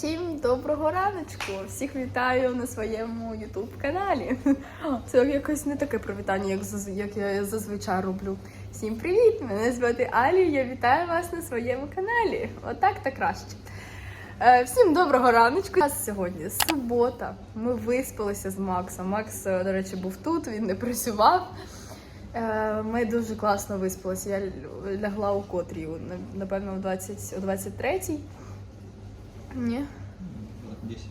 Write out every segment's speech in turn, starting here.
Всім доброго раночку! Всіх вітаю на своєму ютуб каналі. Це якось не таке привітання, як, як я зазвичай роблю. Всім привіт! Мене звати Алі. Я вітаю вас на своєму каналі. Отак та краще. Е, Всім доброго раночку. У нас сьогодні субота. Ми виспалися з Максом. Макс, е, до речі, був тут, він не працював. Е, Ми дуже класно виспалися. Я лягла у котрій, напевно, о 20, о 23-й. Ні. 10.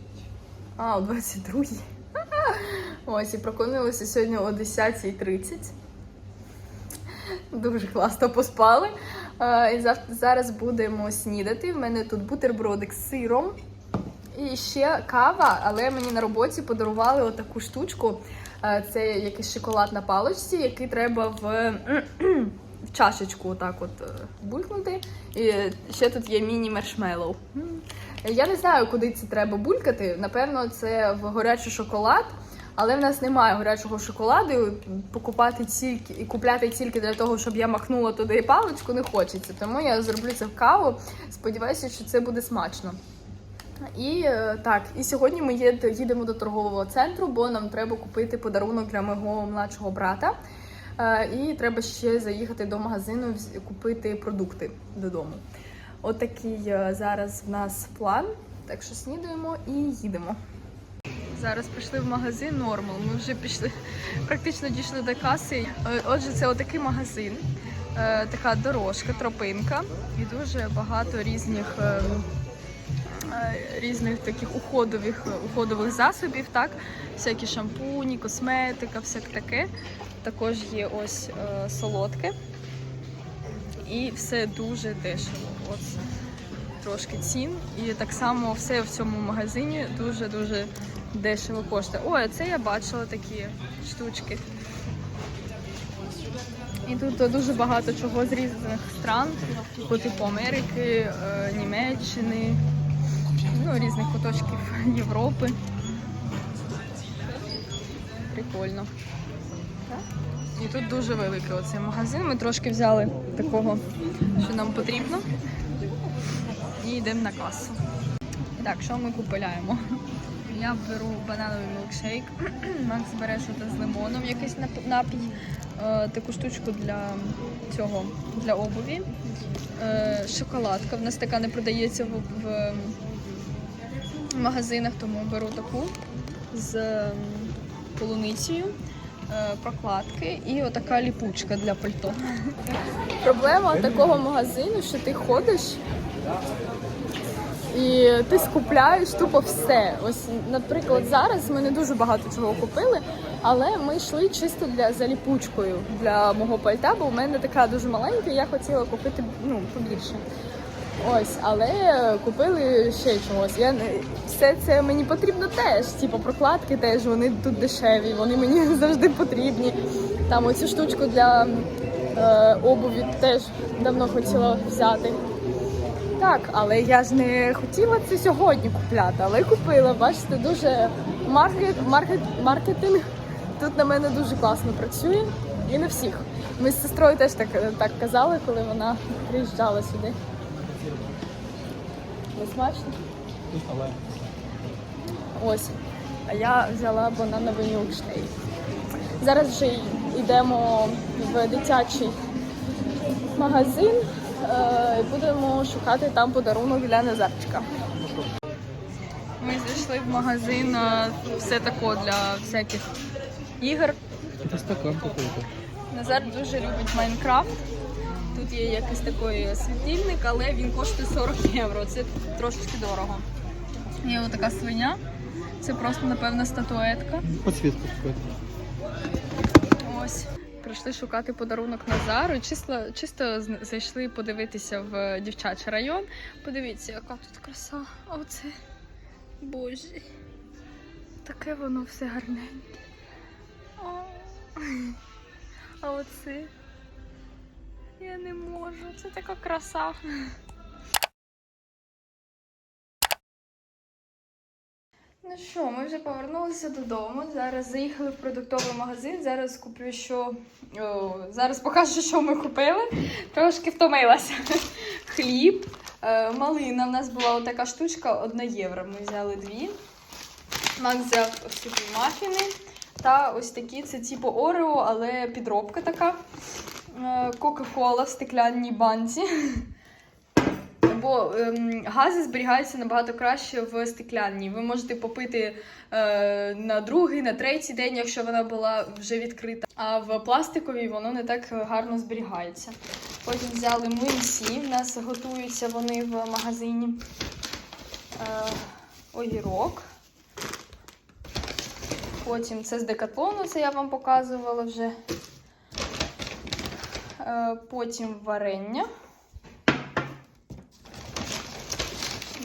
А, о 22-й. Ось, і прокинулися сьогодні о 10.30. Дуже класно поспали. І зараз будемо снідати. В мене тут бутербродик з сиром. І ще кава, але мені на роботі подарували отаку штучку. Це якийсь шоколад на паличці, який треба в, в чашечку отак от е, булькнути. І ще тут є міні-маршмеллоу. Я не знаю, куди це треба булькати. Напевно, це в гарячий шоколад. Але в нас немає гарячого шоколаду. Покупати тільки і купляти тільки для того, щоб я махнула туди паличку, не хочеться. Тому я зроблю це в каву. Сподіваюся, що це буде смачно. І е, так, і сьогодні ми їдемо до торгового центру, бо нам треба купити подарунок для мого младшого брата. Е, І треба ще заїхати до магазину, купити продукти додому. Отакий е, зараз в нас план. Так що снідуємо і їдемо. Зараз прийшли в магазин Нормал. Ми вже пішли, практично дійшли до каси. Е, Отже, це отакий магазин, е, така дорожка, тропинка і дуже багато різних. Різних таких уходових, уходових засобів, так, всякі шампуні, косметика, всяке таке. Також є ось солодке. І все дуже дешево. От трошки цін. І так само все в цьому магазині дуже-дуже дешево коштує. Ой, а це я бачила такі штучки. І тут дуже багато чого з різних стран, по типу Америки, е, Німеччини, ну, різних куточків Європи. Прикольно. І тут дуже великий оцей магазин. Ми трошки взяли такого, що нам потрібно. І йдемо на касу. Так, що ми купуємо? Я беру банановий мілкшейк, Макс бере щось з лимоном, якийсь напій, е, таку штучку для цього для обуві. Е, шоколадка. В нас така не продається в, магазинах, тому беру таку з полуницею, прокладки і отака ліпучка для пальто. Проблема такого магазину, що ти ходиш і ти скупляєш тупо все. Ось, наприклад, зараз ми не дуже багато чого купили, але ми йшли чисто для за ліпучкою для мого пальта, бо у мене така дуже маленька, і я хотіла купити ну, побільше. Ось, але купили ще чогось. Я все це мені потрібно теж. Типу прокладки теж вони тут дешеві, вони мені завжди потрібні. Там оцю штучку для е, обуві теж давно хотіла взяти. Так, але я ж не хотіла це сьогодні купляти, але купила. Бачите, дуже маркет, маркет, маркетинг тут на мене дуже класно працює. І не всіх. Ми з сестрою теж так, так казали, коли вона приїжджала сюди. Не смачно? Але Ось. А я взяла банановий мілкшейк. Зараз вже йдемо в дитячий магазин е, і будемо шукати там подарунок для Назарчика. Ми зайшли в магазин е, все тако для всяких ігор. Назар дуже любить Майнкрафт. Тут є якийсь такий світильник, але він коштує 40 євро. Це трошечки дорого. Є отака свиня. Це просто, напевно, статуетка. Какой-то. Ось. Прийшли шукати подарунок Назару. Чисто, чисто зайшли подивитися в дівчачий район. Подивіться, яка тут краса. Оце. Боже. Таке воно все гарненьке. О. А оце. Я не можу. Це така краса. Ну що, ми вже повернулися додому. Зараз заїхали в продуктовий магазин. Зараз куплю що. О, зараз покажу, що ми купили. Трошки втомилася. Хліб, Е, малина в нас була отака штучка, 1 євро. Ми взяли дві. Макс взяв такі мафіни. Та ось такі, це типу Орео, але підробка така. Е, Кока-кола в стеклянній банці. Бо ем, гази зберігаються набагато краще в стеклянній. Ви можете попити е, на другий, на третій день, якщо вона була вже відкрита. А в пластиковій воно не так гарно зберігається. Потім взяли млинці, в нас готуються вони в магазині. Е, огірок. Потім це з декатлону, це я вам показувала вже. Е, потім варення.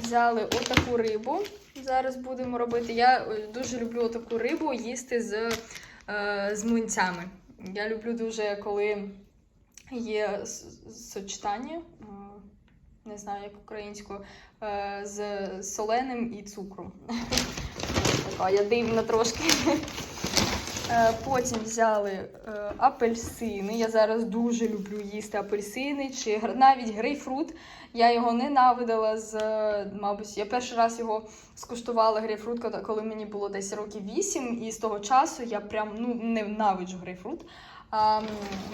Взяли отаку рибу. Зараз будемо робити. Я е, дуже люблю таку рибу їсти з, е, з млинцями. Я люблю дуже, коли є сочетання, не знаю, як українською, з соленим і цукром. Така я дивна трошки. Е, Потім взяли е, апельсини. Я зараз дуже люблю їсти апельсини чи навіть грейпфрут. Я його ненавидила з, е, мабуть, я перший раз його скуштувала грейпфрут, коли- мені було десь років 8, і з того часу я прям ну, ненавиджу грейпфрут. А,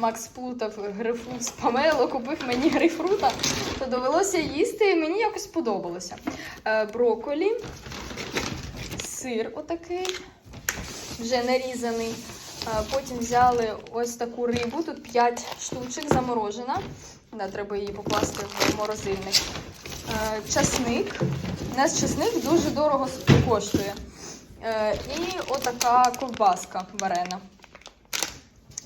Макс плутав грейпфрут з помело, купив мені грейпфрута, то довелося їсти, і мені якось сподобалося. Е, Броколі, сир отакий вже нарізаний. Потім взяли ось таку рибу, тут 5 штучок заморожена. Да, треба її покласти в морозильник. Часник. У нас часник дуже дорого коштує. Е, І отака ковбаска варена.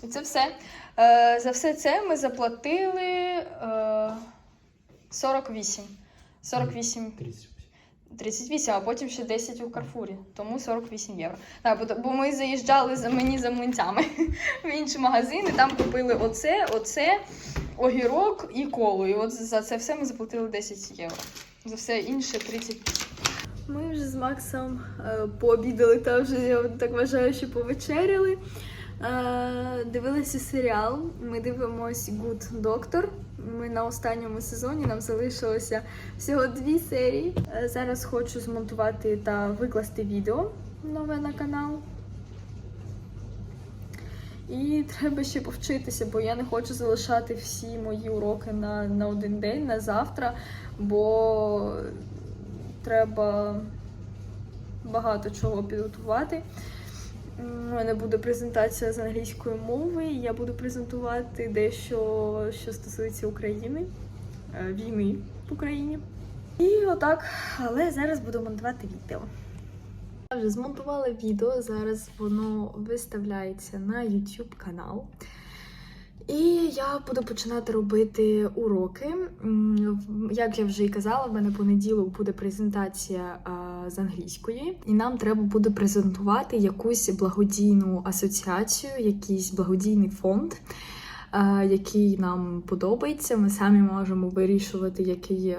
І це все. Е, За все це ми заплатили е, 48. 48 30. 38, а потім ще 10 у Карфурі, тому 48 євро. Так, бо, ми заїжджали за мені за млинцями в інші магазини, там купили оце, оце, огірок і колу. І от за це все ми заплатили 10 євро. За все інше 30. Ми вже з Максом е, пообідали та вже я так вважаю, що повечеряли. Е, дивилися серіал. Ми дивимось Good Doctor. Ми на останньому сезоні нам залишилося всього дві серії. Е, Зараз хочу змонтувати та викласти відео нове на канал. І треба ще повчитися, бо я не хочу залишати всі мої уроки на, на один день, на завтра, бо треба багато чого підготувати. У мене буде презентація з англійської мови. Я буду презентувати дещо, що стосується України, е, війни в Україні. І отак, але зараз буду монтувати відео. Я вже змонтувала відео, зараз воно виставляється на YouTube канал. І я буду починати робити уроки. Як я вже і казала, в мене понеділок буде презентація з англійської, і нам треба буде презентувати якусь благодійну асоціацію, якийсь благодійний фонд. А, Який нам подобається, ми самі можемо вирішувати, який е,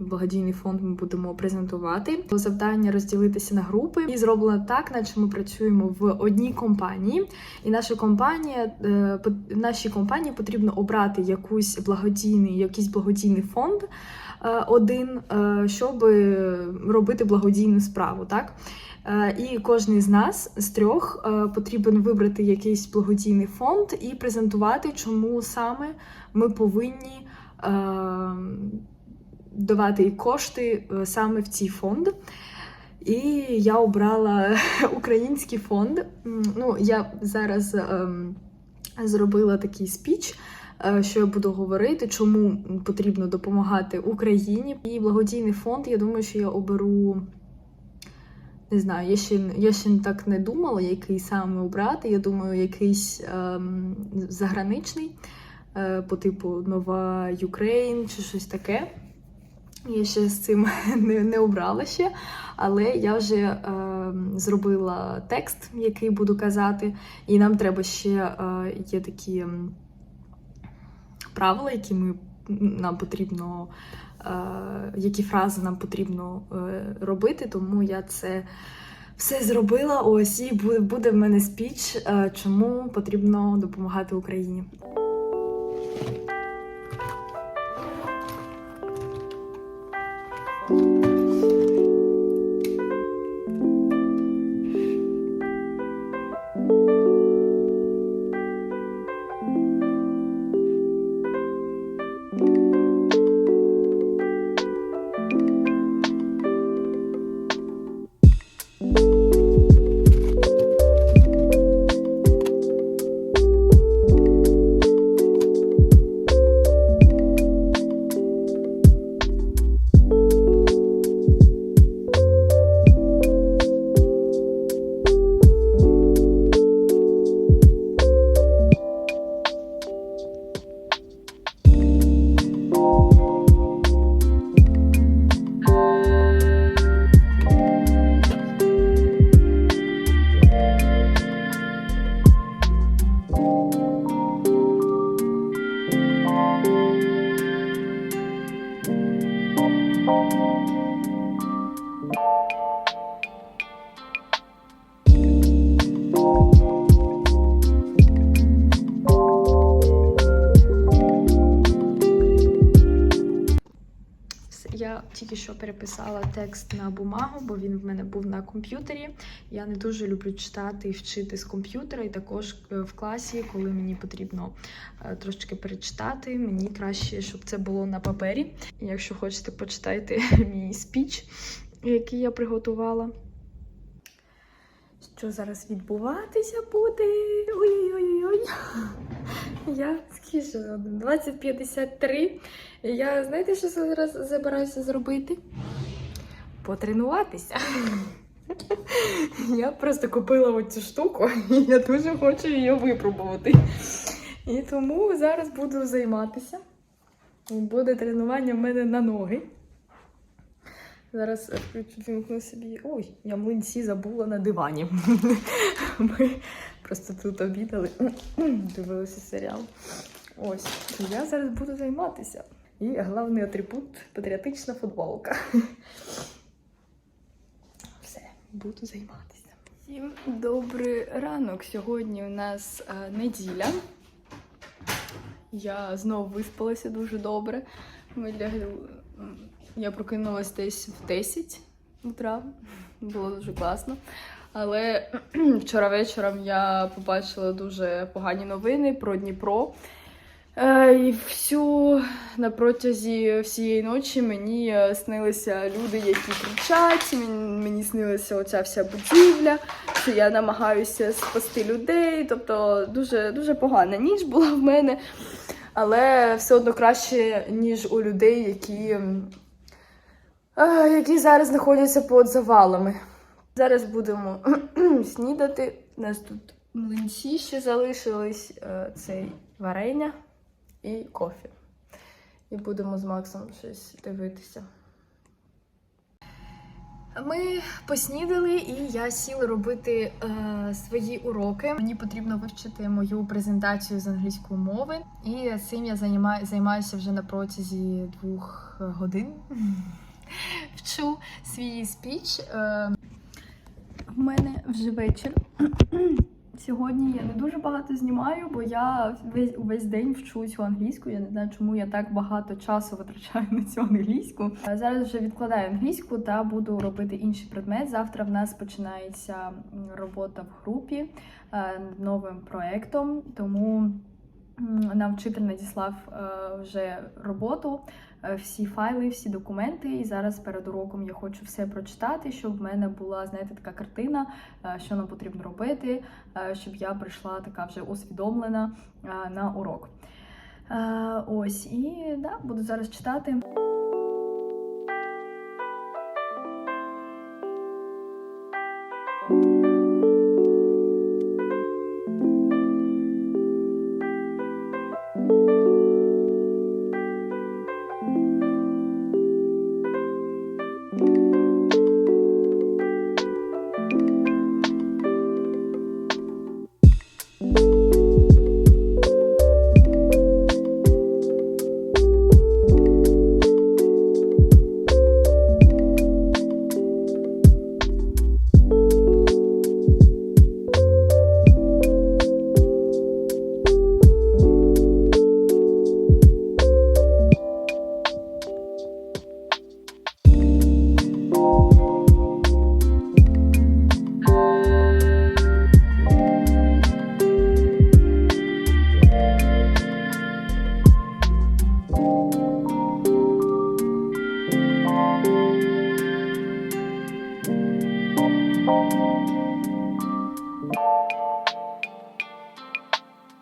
благодійний фонд ми будемо презентувати. Завдання розділитися на групи і зроблено так, наче ми працюємо в одній компанії, і наша компанія е, нашій компанії потрібно обрати якусь благодійний, якийсь благодійний фонд е, один, е, щоб робити благодійну справу. Так? Е, І кожен з нас з трьох е, потрібен вибрати якийсь благодійний фонд і презентувати, чому саме ми повинні е, давати кошти саме в цей фонд. І я обрала український фонд. Ну, я зараз зробила такий спіч, що я буду говорити, чому потрібно допомагати Україні. І благодійний фонд, я думаю, що я оберу. Не знаю, я ще, я ще так не думала, який саме обрати. Я думаю, якийсь ем, заграничний, е, по типу Нова Юкрейн чи щось таке. Я ще з цим не, не обрала ще, але я вже е, зробила текст, який буду казати, і нам треба ще е, є такі правила, які ми нам потрібно, які фрази нам потрібно е, робити, тому я це. Все зробила, ось і буде, в мене спіч, е, чому потрібно допомагати Україні. Переписала текст на бумагу, бо він в мене був на комп'ютері. Я не дуже люблю читати і вчити з комп'ютера, і також е, в класі, коли мені потрібно трошечки трошки перечитати, мені краще, щоб це було на папері. Якщо хочете, почитайте мій спіч, який я приготувала. Що зараз відбуватися буде? Ой-ой-ой. Я скільки 20.53. І Я знаєте, що зараз забираюся зробити? Потренуватися. Я просто купила оцю штуку, і я дуже хочу її випробувати. І тому зараз буду займатися. Буде тренування в мене на ноги. Зараз вімкну собі. Ой, я млинці забула на дивані. Ми просто тут обідали, дивилися серіал. Ось, я зараз буду займатися. І головний атрибут патріотична футболка. Все, буду займатися. Всім добрий ранок. Сьогодні у нас е, неділя. Я знову виспалася дуже добре. Ми лягли. Я прокинулась десь в 10 утра. Було дуже класно. Але вчора вечором я побачила дуже погані новини про Дніпро. Е, І всю на протязі всієї ночі мені е, снилися люди, які кричать. Мені, снилася оця вся будівля, що я намагаюся спасти людей. Тобто дуже, дуже погана ніч була в мене, але все одно краще, ніж у людей, які, які зараз знаходяться під завалами. Зараз будемо снідати. У нас тут млинці ще залишились, е, цей варення і кофе. І будемо з Максом щось дивитися. Ми поснідали, і я сіла робити е, свої уроки. Мені потрібно вивчити мою презентацію з англійської мови, і цим я займаю, займаюся вже на протязі двох годин. Вчу свій спіч. Е, в мене вже вечір. Сьогодні я не дуже багато знімаю, бо я весь увесь день вчусь у англійську. Я не знаю, чому я так багато часу витрачаю на цю англійську. Зараз вже відкладаю англійську та буду робити інший предмет. Завтра в нас починається робота в групі е, над новим проектом, тому нам вчитель надіслав е, вже роботу, е, всі файли, всі документи. І зараз перед уроком я хочу все прочитати, щоб в мене була, знаєте, така картина, е, що нам потрібно робити, щоб я прийшла така вже усвідомлена на урок. Ось, і да, буду зараз читати.